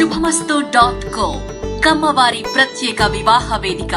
శుభమస్తు dot co కమ్మవారి ప్రత్యేక వివాహ వేదిక.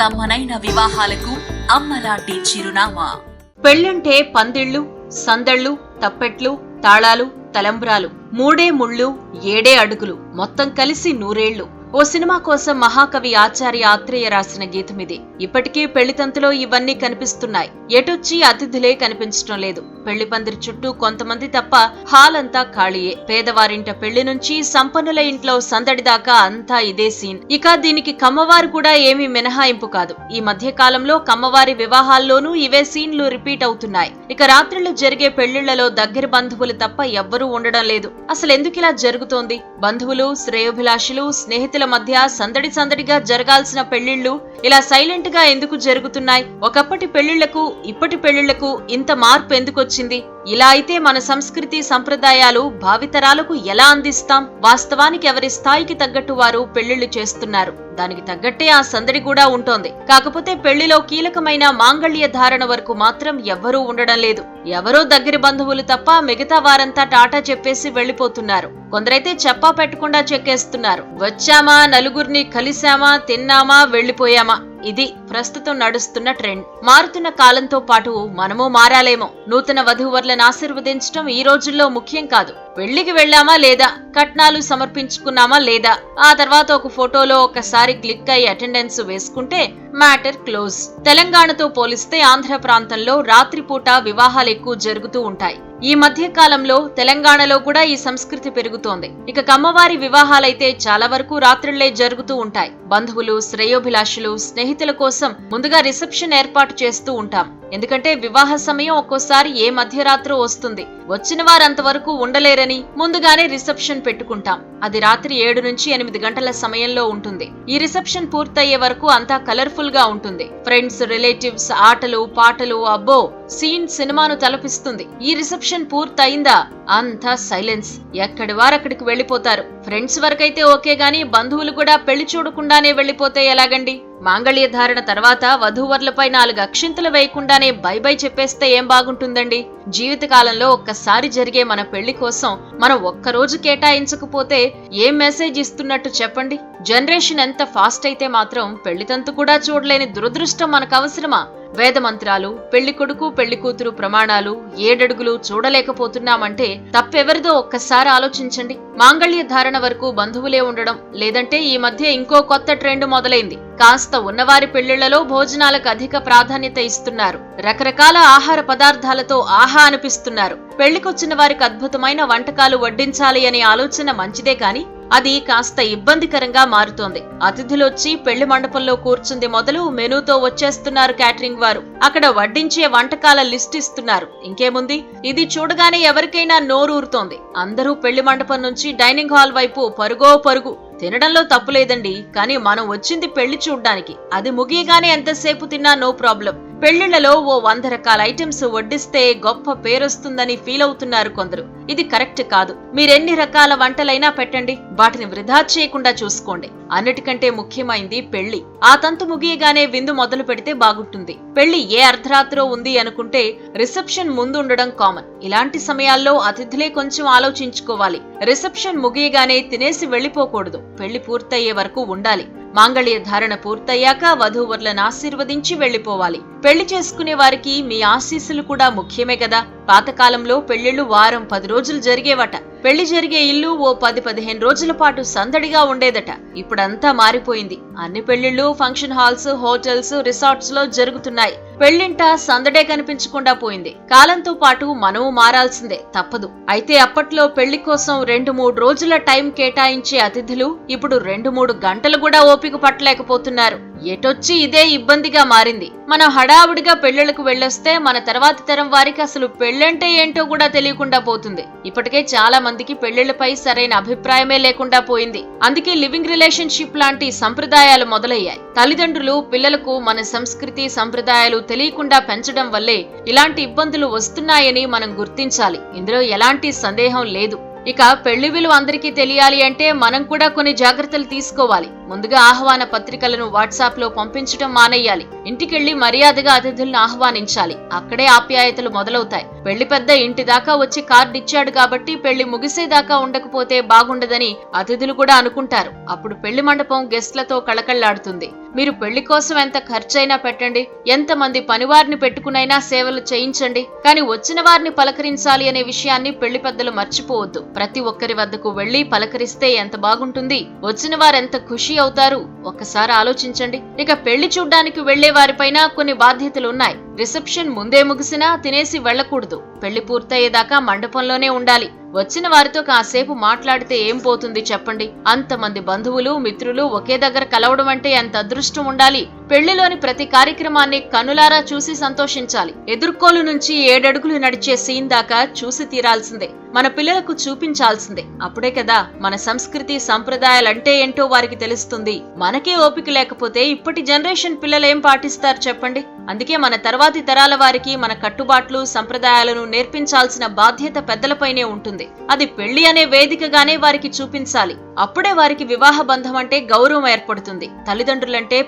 కమ్మనైన వివాహాలకు అమ్మలాంటి చిరునామా. పెళ్ళంటే పందిళ్ళు సందళ్ళు తప్పెట్లు తాళాలు తలంబ్రాలు. మూడే ముళ్ళు ఏడే అడుగులు. మొత్తం కలిసి నూరేళ్ళు ఓ సినిమా కోసం మహాకవి ఆచార్య ఆత్రేయ రాసిన గీతమిది. ఇప్పటికీ పెళ్ళితంతులో ఇవన్నీ కనిపిస్తున్నాయి. ఎటొచ్చి అతిథులే కనిపించడం లేదు. పెళ్ళి పందిరి చుట్టూ కొంతమంది తప్ప హాల్ అంతా ఖాళీయే. పేదవారింట పెళ్ళి నుంచి సంపన్నుల ఇంట్లో సందడి దాకా అంతా ఇదే సీన్. ఇక దీనికి కమ్మవారు కూడా ఏమీ మినహాయింపు కాదు. ఈ మధ్య కాలంలో కమ్మవారి వివాహాల్లోనూ ఇవే సీన్లు రిపీట్ అవుతున్నాయి. ఇక రాత్రిళ్ళు జరిగే పెళ్ళిళ్ళలో దగ్గర బంధువులు తప్ప ఎవ్వరూ ఉండడం లేదు. అసలు ఎందుకిలా జరుగుతోంది? బంధువులు శ్రేయోభిలాషులు స్నేహితులు మధ్య సందడి సందడిగా జరగాల్సిన పెళ్ళిళ్ళు ఇలా సైలెంట్గా ఎందుకు జరుగుతున్నాయి? ఒకప్పటి పెళ్ళిళ్ళకు ఇప్పటి పెళ్ళిళ్ళకు ఇంత మార్పు ఎందుకొచ్చింది? ఇలా అయితే మన సంస్కృతి సంప్రదాయాలు భావితరాలకు ఎలా అందిస్తాం? వాస్తవానికి ఎవరి స్థాయికి తగ్గట్టు వారు పెళ్ళిళ్ళు చేస్తున్నారు. దానికి తగ్గట్టే ఆ సందడి కూడా ఉంటోంది. కాకపోతే పెళ్ళిలో కీలకమైన మాంగళ్య ధారణ వరకు మాత్రం ఎవ్వరూ ఉండడం లేదు. ఎవరో దగ్గర బంధువులు తప్ప మిగతా వారంతా టాటా చెప్పేసి వెళ్ళిపోతున్నారు కొందరైతే చెప్పా పెట్టకుండా చెక్కేస్తున్నారు. వచ్చామా? నలుగురిని కలిశామా తిన్నామా? వెళ్ళిపోయామా ఇది ప్రస్తుతం నడుస్తున్న ట్రెండ్. మారుతున్న కాలంతో పాటు మనము మారాలేమో. నూతన వధూవరులను ఆశీర్వదించడం ఈ రోజుల్లో ముఖ్యం కాదు. పెళ్ళికి వెళ్ళామా లేదా? కట్నాలు సమర్పించుకున్నామా లేదా? ఆ తర్వాత ఒక ఫోటోలో ఒకసారి క్లిక్ అయి అటెండెన్స్ వేసుకుంటే మ్యాటర్ క్లోజ్. తెలంగాణతో పోలిస్తే ఆంధ్ర ప్రాంతంలో రాత్రిపూట వివాహాలు ఎక్కువ జరుగుతూ ఉంటాయి. ఈ మధ్య కాలంలో తెలంగాణలో కూడా ఈ సంస్కృతి పెరుగుతోంది. ఇక కమ్మవారి వివాహాలైతే చాలా వరకు రాత్రుళ్ళే జరుగుతూ ఉంటాయి. బంధువులు శ్రేయోభిలాషులు స్నేహితుల కోసం ముందుగా రిసెప్షన్ ఏర్పాటు చేస్తూ ఉంటాం. ఎందుకంటే వివాహ సమయం ఒక్కోసారి ఏ మధ్యరాత్రో వస్తుంది. వచ్చిన వారంతవరకు ఉండలేరని ముందుగానే రిసెప్షన్ పెట్టుకుంటాం. అది రాత్రి ఏడు నుంచి ఎనిమిది గంటల సమయంలో ఉంటుంది. ఈ రిసెప్షన్ పూర్తయ్యే వరకు అంతా కలర్ఫుల్గా ఉంటుంది. ఫ్రెండ్స్ రిలేటివ్స్ ఆటలు పాటలు అబ్బో! సీన్ సినిమాను తలపిస్తుంది. ఈ రిసెప్షన్ పూర్తయిందా? అంతా సైలెన్స్. ఎక్కడి వారక్కడికి వెళ్ళిపోతారు ఫ్రెండ్స్ వరకైతే ఓకే గాని బంధువులు కూడా పెళ్ళి చూడకుండానే వెళ్ళిపోతే ఎలాగండి? మాంగళ్య ధారణ తర్వాత వధూవరులపై నాలుగు అక్షింతలు వేయకుండానే బై బై చెప్పేస్తే ఏం బాగుంటుందండి? జీవితకాలంలో ఒక్కసారి జరిగే మన పెళ్ళి కోసం మనం ఒక్కరోజు కేటాయించకపోతే ఏం మెసేజ్ ఇస్తున్నట్టు చెప్పండి? జనరేషన్ ఎంత ఫాస్ట్ అయితే మాత్రం పెళ్ళితంతు కూడా చూడలేని దురదృష్టం మనకు అవసరమా వేదమంత్రాలు పెళ్ళి కొడుకు పెళ్ళి కూతురు ప్రమాణాలు ఏడడుగులు చూడలేకపోతున్నామంటే తప్పెవరిదో ఒక్కసారి ఆలోచించండి. మాంగళ్య ధారణ వరకు బంధువులే ఉండడం లేదంటే ఈ మధ్య ఇంకో కొత్త ట్రెండ్ మొదలైంది. కాస్త ఉన్నవారి పెళ్ళిళ్ళలో భోజనాలకు అధిక ప్రాధాన్యత ఇస్తున్నారు. రకరకాల ఆహార పదార్థాలతో ఆహా అనిపిస్తున్నారు. పెళ్ళికొచ్చిన వారికి అద్భుతమైన వంటకాలు వడ్డించాలి అనే ఆలోచన మంచిదే కానీ అది కాస్త ఇబ్బందికరంగా మారుతోంది. అతిథులొచ్చి పెళ్ళి మండపంలో కూర్చుంది మొదలు మెనూతో వచ్చేస్తున్నారు క్యాటరింగ్ వారు. అక్కడ వడ్డించే వంటకాల లిస్ట్ ఇస్తున్నారు. ఇంకేముంది? ఇది చూడగానే ఎవరికైనా నోరూరుతోంది. అందరూ పెళ్ళి మండపం నుంచి డైనింగ్ హాల్ వైపు పరుగో పరుగు. తినడంలో తప్పులేదండి కానీ మనం వచ్చింది పెళ్ళి చూడ్డానికి. అది ముగియగానే ఎంతసేపు తిన్నా నో ప్రాబ్లం. పెళ్ళిళ్ళలో ఓ వంద రకాల ఐటమ్స్ వడ్డిస్తే గొప్ప పేరొస్తుందని ఫీల్ అవుతున్నారు కొందరు. ఇది కరెక్ట్ కాదు. మీరెన్ని రకాల వంటలైనా పెట్టండి. వాటిని వృధా చేయకుండా చూసుకోండి. అన్నిటికంటే ముఖ్యమైంది పెళ్ళి. ఆ తంతు ముగియగానే విందు మొదలు పెడితే బాగుంటుంది. పెళ్ళి ఏ అర్ధరాత్రో ఉంది అనుకుంటే రిసెప్షన్ ముందు ఉండడం కామన్. ఇలాంటి సమయాల్లో అతిథులే కొంచెం ఆలోచించుకోవాలి. రిసెప్షన్ ముగియగానే తినేసి వెళ్ళిపోకూడదు పెళ్ళి పూర్తయ్యే వరకు ఉండాలి. మాంగళ్య ధారణ పూర్తయ్యాక వధూవరులను ఆశీర్వదించి వెళ్ళిపోవాలి పెళ్ళి చేసుకునే వారికి మీ ఆశీస్సులు కూడా ముఖ్యమే కదా. పాతకాలంలో పెళ్ళిళ్ళు వారం పది రోజులు జరిగేవట. పెళ్ళి జరిగే ఇల్లు ఓ పది పదిహేను రోజుల పాటు సందడిగా ఉండేదట. ఇప్పుడంతా మారిపోయింది. అన్ని పెళ్ళిళ్ళు ఫంక్షన్ హాల్స్ హోటల్స్ రిసార్ట్స్లో జరుగుతున్నాయి. పెళ్ళింట సందడే కనిపించకుండా పోయింది. కాలంతో పాటు మనము మారాల్సిందే తప్పదు. అయితే అప్పట్లో పెళ్ళి కోసం రెండు మూడు రోజుల టైం కేటాయించే అతిథులు ఇప్పుడు రెండు మూడు గంటలు కూడా ఓపిక పట్టలేకపోతున్నారు. ఎటొచ్చి ఇదే ఇబ్బందిగా మారింది. మనం హడావుడిగా పెళ్ళిళ్ళకు వెళ్ళొస్తే మన తర్వాతి తరం వారికి అసలు పెళ్ళంటే ఏంటో కూడా తెలియకుండా పోతుంది. ఇప్పటికే చాలా మందికి పెళ్ళిళ్ళపై సరైన అభిప్రాయమే లేకుండా పోయింది. అందుకే లివింగ్ రిలేషన్షిప్ లాంటి సంప్రదాయాలు మొదలయ్యాయి. తల్లిదండ్రులు పిల్లలకు మన సంస్కృతి సంప్రదాయాలు తెలియకుండా పెంచడం వల్లే ఇలాంటి ఇబ్బందులు వస్తున్నాయని మనం గుర్తించాలి. ఇందులో ఎలాంటి సందేహం లేదు. ఇక పెళ్ళి విలువ అందరికీ తెలియాలి అంటే మనం కూడా కొన్ని జాగ్రత్తలు తీసుకోవాలి. ముందుగా ఆహ్వాన పత్రికలను వాట్సాప్లో పంపించడం మానేయాలి. ఇంటికెళ్ళి మర్యాదగా అతిథులను ఆహ్వానించాలి. అక్కడే ఆప్యాయతలు మొదలవుతాయి. పెళ్ళి పెద్ద ఇంటి దాకా వచ్చి కార్డు ఇచ్చాడు కాబట్టి పెళ్ళి ముగిసేదాకా ఉండకపోతే బాగుండదని అతిథులు కూడా అనుకుంటారు. అప్పుడు పెళ్ళి మండపం గెస్ట్లతో కళకళ్ళాడుతుంది. మీరు పెళ్ళి కోసం ఎంత ఖర్చైనా పెట్టండి. ఎంత మంది పనివారిని పెట్టుకునైనా సేవలు చేయించండి. కానీ వచ్చిన వారిని పలకరించాలి అనే విషయాన్ని పెళ్ళి పెద్దలు మర్చిపోవద్దు. ప్రతి ఒక్కరి వద్దకు వెళ్ళి పలకరిస్తే ఎంత బాగుంటుంది? వచ్చిన వారెంత ఖుషి అవుతారు. ఒక్కసారి ఆలోచించండి. ఇక పెళ్ళి చూడ్డానికి వెళ్ళే వారిపైన కొన్ని బాధ్యతలు ఉన్నాయి రిసెప్షన్ ముందే ముగిసినా తినేసి వెళ్ళకూడదు పెళ్ళి పూర్తయ్యేదాకా మండపంలోనే ఉండాలి. వచ్చిన వారితో కాసేపు మాట్లాడితే ఏం పోతుంది చెప్పండి. అంతమంది బంధువులు మిత్రులు ఒకే దగ్గర కలవడం అంటే ఎంత అదృష్టం ఉండాలి? పెళ్ళిలోని ప్రతి కార్యక్రమాన్ని కనులారా చూసి సంతోషించాలి. ఎదుర్కోలు నుంచి ఏడడుగులు నడిచే సీన్ దాకా చూసి తీరాల్సిందే. మన పిల్లలకు చూపించాల్సిందే. అప్పుడే కదా మన సంస్కృతి సంప్రదాయాలంటే ఏంటో వారికి తెలుస్తుంది. మనకే ఓపిక లేకపోతే ఇప్పటి జనరేషన్ పిల్లలు ఏం పాటిస్తారు చెప్పండి? అందుకే మన తర్వాతి తరాల వారికి మన కట్టుబాట్లు సంప్రదాయాలను నేర్పించాల్సిన బాధ్యత పెద్దలపైనే ఉంటుంది. అది పెళ్ళి అనే వేదికగానే వారికి చూపించాలి. అప్పుడే వారికి వివాహ బంధం అంటే గౌరవం ఏర్పడుతుంది. తల్లిదండ్రులంటే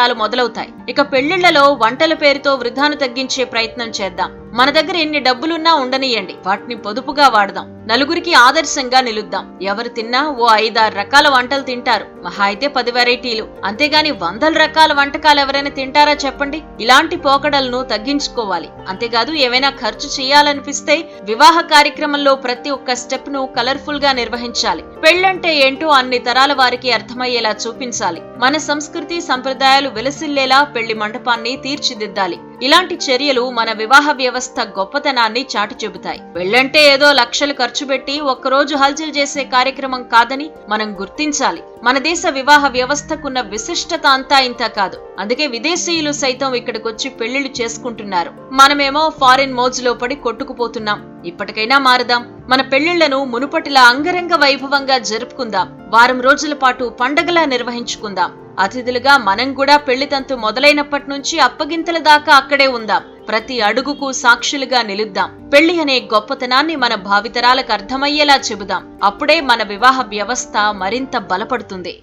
ప్రేమాభిమానాలు మొదలవుతాయి. ఇక పెళ్ళిళ్ళలో వంటల పేరుతో వృధాను తగ్గించే ప్రయత్నం చేద్దాం. మన దగ్గర ఎన్ని డబ్బులున్నా ఉండనియండి. వాటిని పొదుపుగా వాడదాం. నలుగురికి ఆదర్శంగా నిలుద్దాం. ఎవరు తిన్నా ఓ ఐదారు రకాల వంటలు తింటారు. మహా అయితే పది వెరైటీలు. అంతేగాని వందల రకాల వంటకాలు ఎవరైనా తింటారా చెప్పండి? ఇలాంటి పోకడలను తగ్గించుకోవాలి. అంతేకాదు ఏమైనా ఖర్చు చేయాలనిపిస్తే వివాహ కార్యక్రమంలో ప్రతి ఒక్క స్టెప్ను కలర్ఫుల్గా నిర్వహించాలి. పెళ్ళంటే ఏంటో అన్ని తరాల వారికి అర్థమయ్యేలా చూపించాలి. మన సంస్కృతి సంప్రదాయాలు వెలసిల్లేలా పెళ్ళి మండపాన్ని తీర్చిదిద్దాలి. ఇలాంటి చర్యలు మన వివాహ వ్యవస్థ గొప్పతనాన్ని చాటి చెబుతాయి పెళ్ళంటే ఏదో లక్షలు ఖర్చు పెట్టి ఒక్కరోజు హల్చల్ చేసే కార్యక్రమం కాదని మనం గుర్తించాలి. మన దేశ వివాహ వ్యవస్థకున్న విశిష్టత అంతా ఇంత కాదు. అందుకే విదేశీయులు సైతం ఇక్కడికొచ్చి పెళ్ళిళ్ళు చేసుకుంటున్నారు. మనమేమో ఫారిన్ మోజులో పడి కొట్టుకుపోతున్నాం. ఇప్పటికైనా మారదాం. మన పెళ్ళిళ్ళను మునుపటిలా అంగరంగ వైభవంగా జరుపుకుందాం. వారం రోజుల పాటు పండగలా నిర్వహించుకుందాం. అతిథులుగా మనం కూడా పెళ్ళితంతు మొదలైనప్పటి నుంచి అప్పగింతల దాకా అక్కడే ఉందాం. ప్రతి అడుగుకు సాక్షులుగా నిలుద్దాం. పెళ్ళి అనే గొప్పతనాన్ని మన భావితరాలకు అర్థమయ్యేలా చెబుదాం. అప్పుడే మన వివాహ వ్యవస్థ మరింత బలపడుతుంది.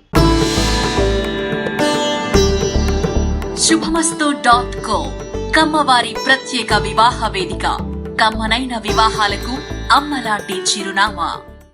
శుభమస్తు డాట్ కో కమ్మవారి ప్రత్యేక వివాహ వేదిక. కమ్మనైన వివాహాలకు అమ్మలాంటి చిరునామా.